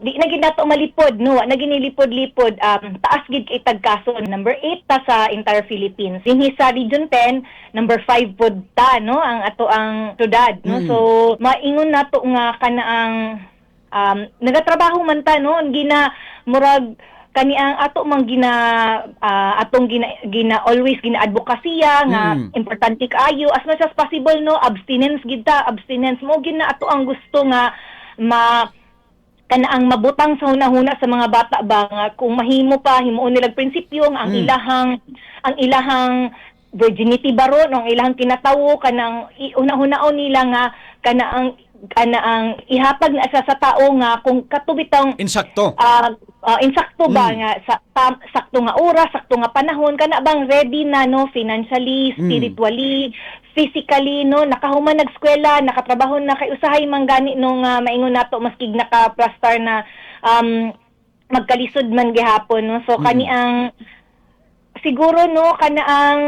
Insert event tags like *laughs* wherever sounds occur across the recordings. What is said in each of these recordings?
di na gid nato malipod no? Wa na ginilipod-lipod um taas gid kay tagkaso number 8 ta sa entire Philippines. Dinhi sa region 10 number 5 pod ta no? Ang ato ang syudad no? Mm. so maingon nato nga kanaang um nagatrabaho man ta no? Gina murag kani ang ato mang gina ah, atong gina, gina always gina advokasya nga Mm. importante kaayo. As much as possible no? Abstinence gid ta abstinence mo. Gina ato ang gusto nga ma kanaang mabutang sa hunahuna sa mga bata ba nga kung mahimo pa himuon nilang prinsipyo nga ang Mm. ilahang ang ilahang virginity baron ang ilahang kinatawo kanang una-hunaon nila nga kanaang kanaang ihatag na sa sa tao nga kung katubitang Insakto. ah ah, insakto ba Mm. nga sa tam, sakto nga oras, sakto nga panahon kana bang ready na no financially, Mm. Physically no nakahuman nagskwela, nakatrabaho na kay usahay man gani nung ah, maingon nato maskig naka-plastar na um magkalisod man gihapon no. So Mm. kani ang siguro no kana ang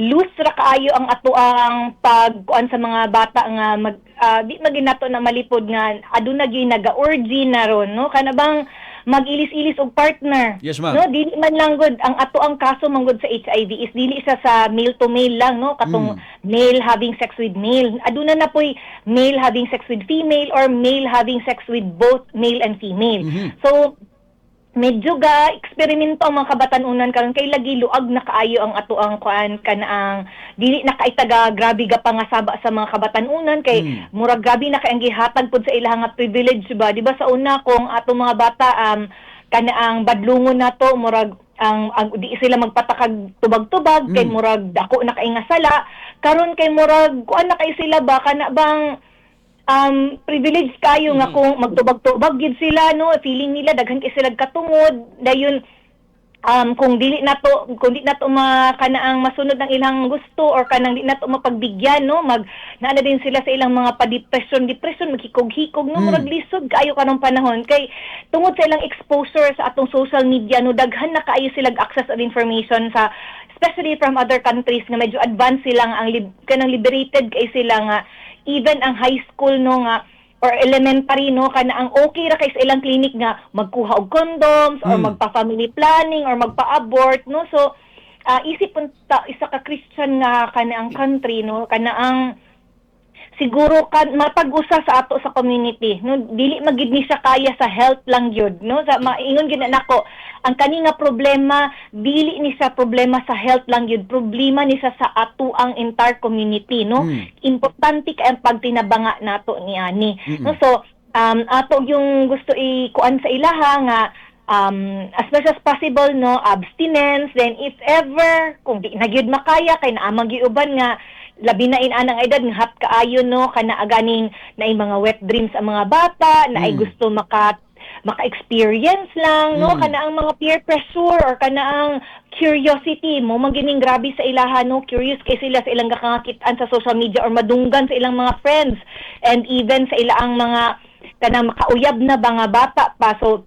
loose ra kaayo ang ato ang pagkuan sa mga bata nga mag ah, di magin nato na malipod nga aduna gyud naga-orgy na ron no kana bang mag-ilis-ilis og partner Yes, ma'am. no dili man lang gud ang ato ang kaso man gud sa HIV is dili isa sa male to male lang no katong Mm. male having sex with male aduna na poy male having sex with female or male having sex with both male and female Mhm. so medyo ga eksperimento ang mga kabatanunan karon kay lagi luag na kaayo ang ato ang kuan kanaang dili na kaitaga grabe ga pangasaba sa mga kabatanunan kay Mm. murag grabe na kay ang gihatag pud sa ilang privilege ba di ba sa una kung ato mga bata um kanaang badlungon nato murag ang, ang di sila magpatakag tubag-tubag kay Mm. murag dako na kay nga sala karon kay murag kuan na kay sila ba kana bang um privilege kayo nga Mhm. kung magtubag-tubag gid sila no? Feeling nila daghan kay sila katungod dayon um kung dili nato kung di nato makanaang masunod ang ilang gusto or kanang di nato mapagbigyan no? Mag naana din sila sa ilang mga pa-depression. Depression maghikog-hikog no? Mm. murag lisod kaayo kanong panahon. Kay tungod sa ilang exposure sa atong social media no? Daghan na kaayo sila access of information sa especially from other countries nga medyo advanced sila nga ang lib- kanang liberated kay sila nga even ang high school no nga or elementary no kana ang okay ra kay sa ilang clinic nga magkuha og condoms or Mm. magpa-family planning or magpa-abort no. So ah, isip punta isa ka Christian nga kana ang country no kana ang siguro kan mapag-usa sa ato sa community no. Dili magid ni siya kaya sa health lang gyud no. Sa maingon na nako ang kani nga problema dili ni sa problema sa health lang gyud problema ni sa sa ato ang entire community no Mm. importante kay ang pagtinabanga nato ni ani Mm-mm. no so um ato yung gusto i-kuan sa ilaha nga um, as much as possible no abstinence then if ever kung di na gyud makaya kay naamang giuban nga labi na in anang edad nga hat kaayo no kana aganing na mga wet dreams ang mga bata na ay Mm. gusto maka maka-experience lang no Mm. kana ang mga peer pressure or kana ang curiosity mo magining grabe sa ilaha no curious kay sila sa ilang gakangakitaan sa social media or madunggan sa ilang mga friends and even sa ilang mga kanang makauyab na ba nga bata pa so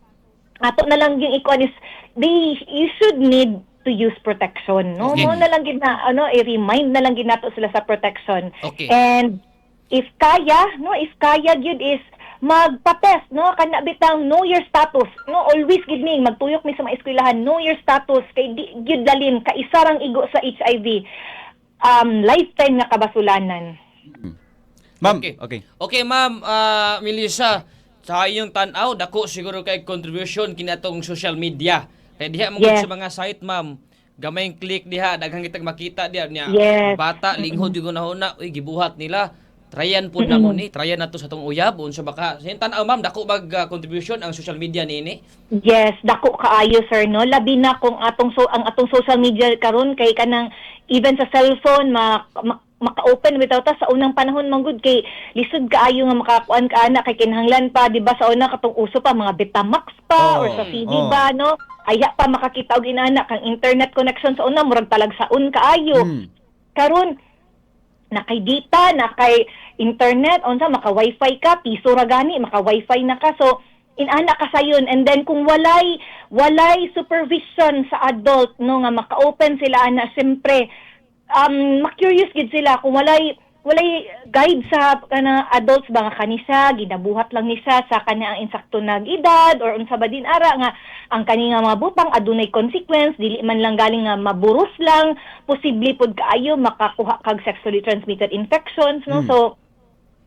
ato na lang yung ikuan is they you should need to use protection no Okay. mo na lang gid na ano i-remind na lang gid nato sila sa protection Okay. and if kaya no if kaya gyud is magpa-test no kana bitang know your status no always gid ning magtuyok mi sa mga eskwelahan know your status kay di gyud dalin ka isa rang igo sa HIV um lifetime nga kabasulanan Ma'am, Okay. okay. Okay, ma'am, ah, Melissa, sa iyong tanaw, dako siguro kay contribution kinatong social media. Kaya diha mo Yes. sa mga site, ma'am, gamay click diha, daghang kitag makita diha niya. Yes. Bata, linghod yung na uy, gibuhat nila. Tryan po na mo ni, tryan na to sa tong uyab, unsa baka. Sa iyong tanaw, ma'am, dako bag ah, contribution ang social media nini. Yes, dako kaayo sir no. Labi na kung atong so ang atong social media karon kay kanang even sa cellphone ma, ma maka-open without us sa unang panahon manggod kay lisod kaayo nga makakuan ka ana kay kinahanglan pa di ba sa una katong uso pa mga Betamax pa Oh, or sa CD oh. ba no. Aya pa makakita og inana kang internet connection sa una murag talag saon kaayo. Mm. Karon na kay data, na kay internet, unsa maka wifi ka, piso ra gani, maka wifi na ka. So inana ka sayon and then kung walay walay supervision sa adult no nga maka-open sila ana syempre um ma-curious gid sila kung walay walay guide sa kana adults ba nga kanisa ginabuhat lang ni siya sa kanya ang insakto nag edad or unsa ba din ara nga ang kani nga mga butang adunay consequence dili man lang galing nga maburos lang posible pud kaayo makakuha kag sexually transmitted infections no Mm. so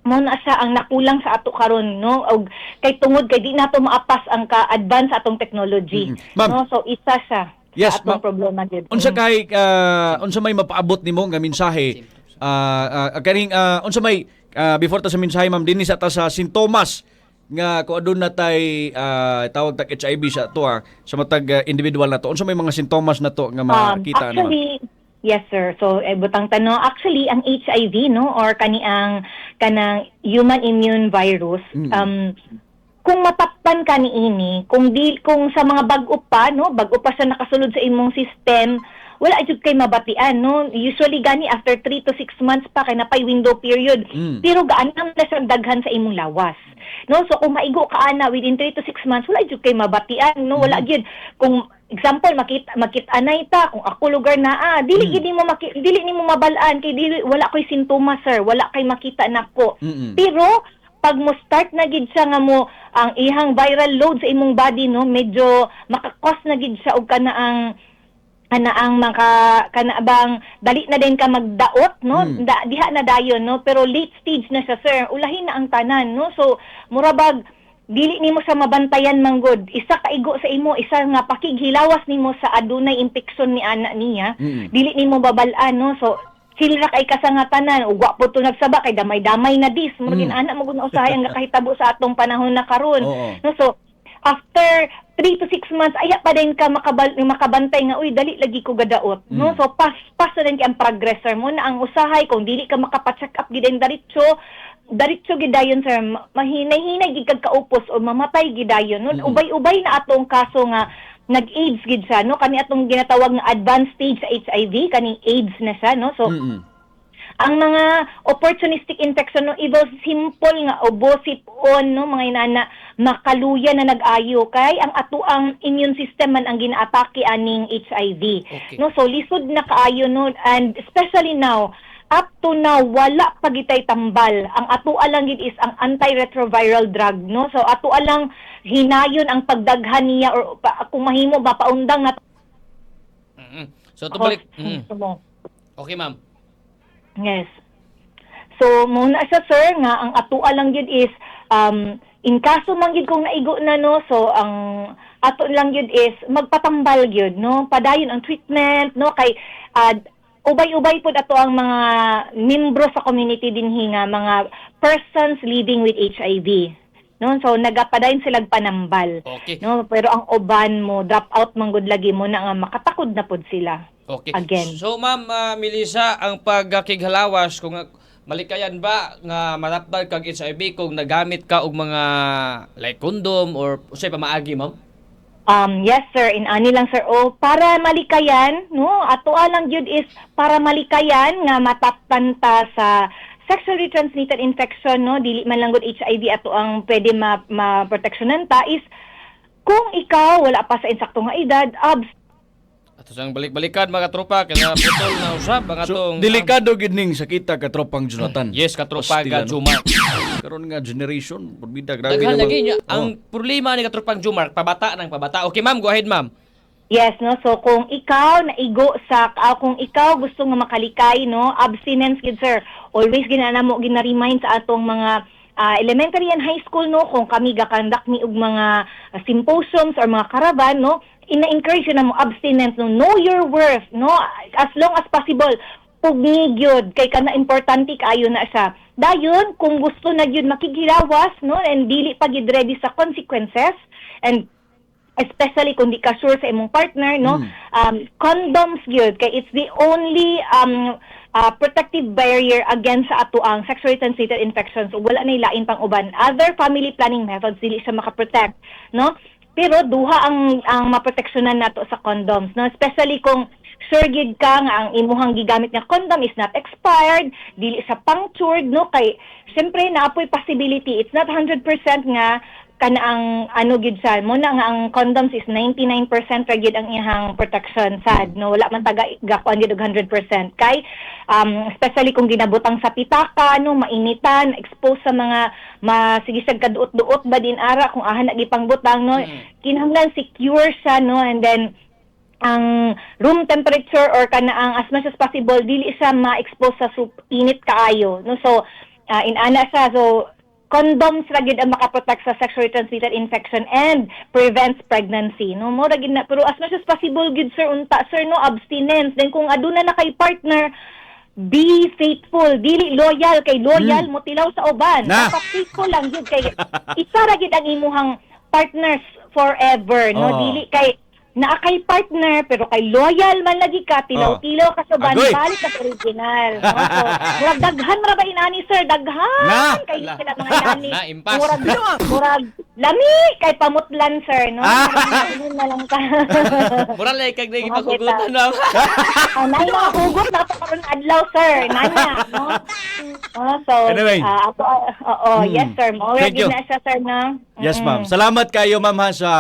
mo na siya ang nakulang sa ato karon no og kay tungod kay di nato maapas ang ka-advance atong technology Mm. Ma'am. no so isa siya Yes, sa atong problema gyud Unsa Mm. kay ah, unsa may mapaabot nimo nga mensahe ah ah, kaning ah, unsa may ah, before ta sa mensahe ma'am dinhi sa ta sa sintomas nga kung adun na tay ah, tawag tag HIV sa to ah, sa matag ah, individual na to unsa may mga sintomas na to nga makita Um, naman actually, yes sir. So eh, butang tanong, actually ang HIV no or kani ang kanang human immune virus Mm. um kung matakpan ka ni ini, kung di kung sa mga bag-o pa no, bag-o pa sa nakasulod sa imong system, wala jud kay mabatian no. Usually gani after 3 to 6 months pa kay napay window period. Mm. Pero gaanam na siyang daghan sa imong lawas. No, so kung maigo ka ana within 3 to 6 months, wala jud kay mabatian no, wala Mm. gyud kung example makita makit-anay ta kung ako lugar na ah dili Mm. nimo maki, dili nimo mabalaan kay dili wala koy sintomas sir, wala kay makita nako. Mm-mm. Pero pag mo start na gid siya nga mo ang ihang viral load sa imong body no medyo makakos na gid siya og kana ang kana ang maka kana bang dali na din ka magdaot no Mm. da, diha na dayon no pero late stage na siya sir ulahin na ang tanan no so murabag dili nimo sa mabantayan manggod isa kaigo sa imo isa nga pakighilawas nimo sa adunay impeksyon ni ana niya. Mm-mm. dili nimo babalaan no? So sila kay kasangatanan. Ug wa po to nagsaba kay damay-damay na dis. Mo Mm. gin ana mo gud usahay ang nakahitabo sa atong panahon na karon. No so after 3 to 6 months aya pa din ka makabal makabantay nga uy dali lagi ko gadaot. No? Mm. so pas pas na din ang progressor mo na ang usahay kung dili ka makapa-check up gid diretso diretso gidayon sir. Ma- mahinay-hinay gid kag kaupos o mamatay gidayon no? Mm. ubay-ubay na atong kaso nga nag-AIDS gid siya no? Kani atong ginatawag nga advanced stage sa HIV kaning AIDS na siya no? So Mm-mm. Ang mga opportunistic infection no evil simple nga obosipon no mga inana makaluya na nag-ayo kay ang ato ang immune system man ang ginaatake aning HIV Okay. no so lisod na kaayo no and especially now up to now wala pa gitay tambal ang ato lang gid is ang antiretroviral drug no so ato lang hinayon ang pagdaghan niya or pa, kung mahimo mapaundang na Mm-mm. So tubalik. Mm. Gusto mo. Okay, ma'am. Yes. So, muna siya, sir, nga ang atua lang yun is, um, in kaso man yun kung naigo na, no, so, ang ato lang yun is, magpatambal yun, no, padayon ang treatment, no, kay, ah, ubay-ubay po ato ang mga membro sa community din hinga, mga persons living with HIV. No, so nagapadayon sila panambal. Okay. No, pero ang uban mo drop out man gud lagi mo na nga makatakod na pod sila. Okay. Again. So, ma'am ah, Melissa, ang pagkighalawas kung malikayan ba nga matapdal kag HIV kung nagamit ka og mga like condom or usay pa maagi, ma'am? Um, yes sir, in ani lang sir. O para malikayan, no, ato lang jud is para malikayan nga mataptan ta sa sexually transmitted infection, no, dili man lang gud HIV ato ang pwede ma, ma-proteksyonan ta is kung ikaw wala pa sa insakto nga edad, abs Ato sang balik-balikan mga tropa kaya putol na usab ang So, atong delikado gid ning sakita ka tropang Jonathan. Yes, katropa Hostile, ga ano? Jumar. Karon nga generation, porbida grabe Daghan naman. lagi niya. Oh. Ang problema ni katropang Jumar, pabata nang pabata. Okay, ma'am, go ahead, ma'am. Yes, no. So kung ikaw naigo sa ah, kung ikaw gusto nga makalikay, no, abstinence gid sir. Always ginana mo gina-remind sa atong mga ah, elementary and high school no kung kami gakandak ni og mga ah, symposiums or mga karavan no, ina-encourage na mo abstinence no. Know your worth, no. As long as possible pugni gyud kay kana importante kaayo na siya. Dayon kung gusto na gyud makighilawas no and dili pa gyud ready sa consequences and especially kung di ka sure sa imong partner no Mm. um condoms gyud kay it's the only um uh, protective barrier against sa ato ang sexually transmitted infections so, wala na lain pang uban other family planning methods dili siya makaprotect no pero duha ang ang maproteksyonan nato sa condoms no? Especially kung sure gid ka nga ang imuhang gigamit nga condom is not expired dili sa punctured no? Kay syempre naapoy possibility. It's not 100% nga kana ang ano gid siya mo na nga ang condoms is 99% ra gid ang iyang protection sad no? Wala man taga gakuan gid og 100% kay um, especially kung ginabutang sa pitaka no? Mainitan expose sa mga masige sa kaduot-duot ba din ara kung aha na gipangbutang no? Mm. kinahanglan secure siya no? And then ang room temperature or kana ang as much as possible dili siya ma-expose sa sup init kaayo no? So uh, in ana siya. So condoms ra gid ang makaprotect sa sexually transmitted infection and prevents pregnancy. No mo ra gid na pero as much as possible gid sir unta sir no abstinence. Then kung aduna na kay partner be faithful dili loyal. Kay loyal mo tilaw sa uban. Na. dapat faithful lang gid kay isa ra gid ang imuhang partners forever no? Oo. dili kay naa kay partner pero kay loyal man lagi ka tilaw-tilaw ka sa uban Agoy. balik ka sa original no? so *laughs* murag daghan ra ba inani sir daghan Na. kay Ala. sila mga inani *laughs* Na, impas. murag *laughs* murag lami kay pamutlan sir no Ah. Murag na lang ka Mura lang kag nagi Mga pakugutan kita. ma'am. Ah, nay mga hugot na pa karon adlaw sir nana no Ah, so Anyway. ah, ako ah, oo Hmm. yes sir mo Thank you. na siya sir na Yes, ma'am. Salamat kayo, ma'am, ha, sa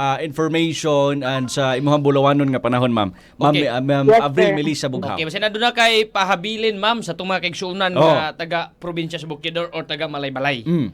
ah, information and sa imuhang bulawanon nga panahon, ma'am. Ma'am, Okay. ah, ma'am Yes, Avril. Melissa Bughaw. Okay, basta na kay pahabilin ma'am sa itong mga kaigsuunan Oh. nga taga probinsya sa Bukidor or taga Malay-Balay. Mm.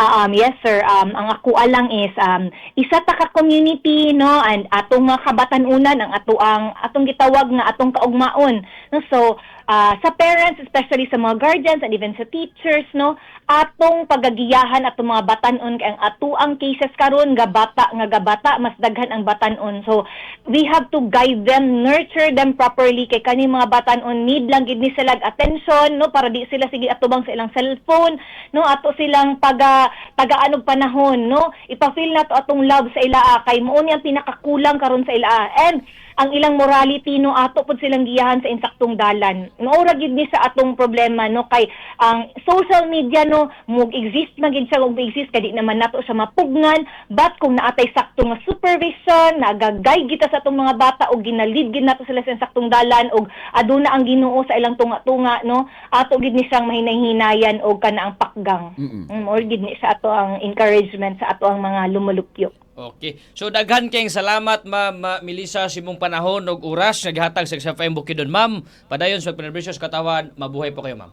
Ah, um, yes sir. Um, ang ako lang is um, isa ta ka community no and atong mga kabatanunan ang ato ang atong gitawag nga atong kaugmaon. No so ah, sa parents especially sa mga guardians and even sa teachers no? Atong pagagiyahan atong mga batanon kay ang ato ang cases karon nga bata nga gabata mas daghan ang batanon. So we have to guide them, nurture them properly kay kani mga batanon. Need lang gid ni sila attention no? Para di sila sige atubang sa ilang cellphone no? Ato silang paga tagaanog panahon no? Ipa-feel nato atong love sa ilaa kay mao ni ang pinakakulang karon sa ilaa. And ang ilang morality no ato pud silang giyahan sa insaktong dalan mao ra gid ni sa atong problema no kay ang social media no mo exist man gid siya kung exist kay di naman nato siya mapugnan but kung naatay sakto nga supervision nagagay kita sa atong mga bata og ginalid gid nato sila sa insaktong dalan og aduna ang Ginoo sa ilang tunga-tunga no ato gid ni siyang mahinay-hinayan og kana ang pakgang Mm-mm. Mm, or gid ni sa ato ang encouragement sa ato ang mga lumulupyo. Okay. So daghan kayong salamat ma'am Ma- Melissa sa imong panahon ug oras naghatag sa XFM Bukidnon ma'am. Padayon sa Pinabricious katawan, mabuhay po kayo ma'am.